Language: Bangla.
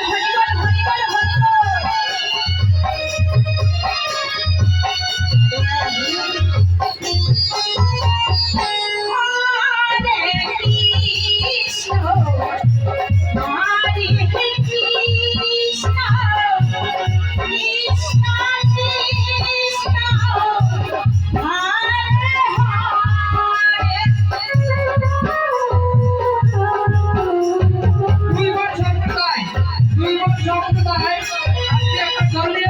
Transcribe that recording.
হরিবল হরিবল হয় আজকে একটা দলের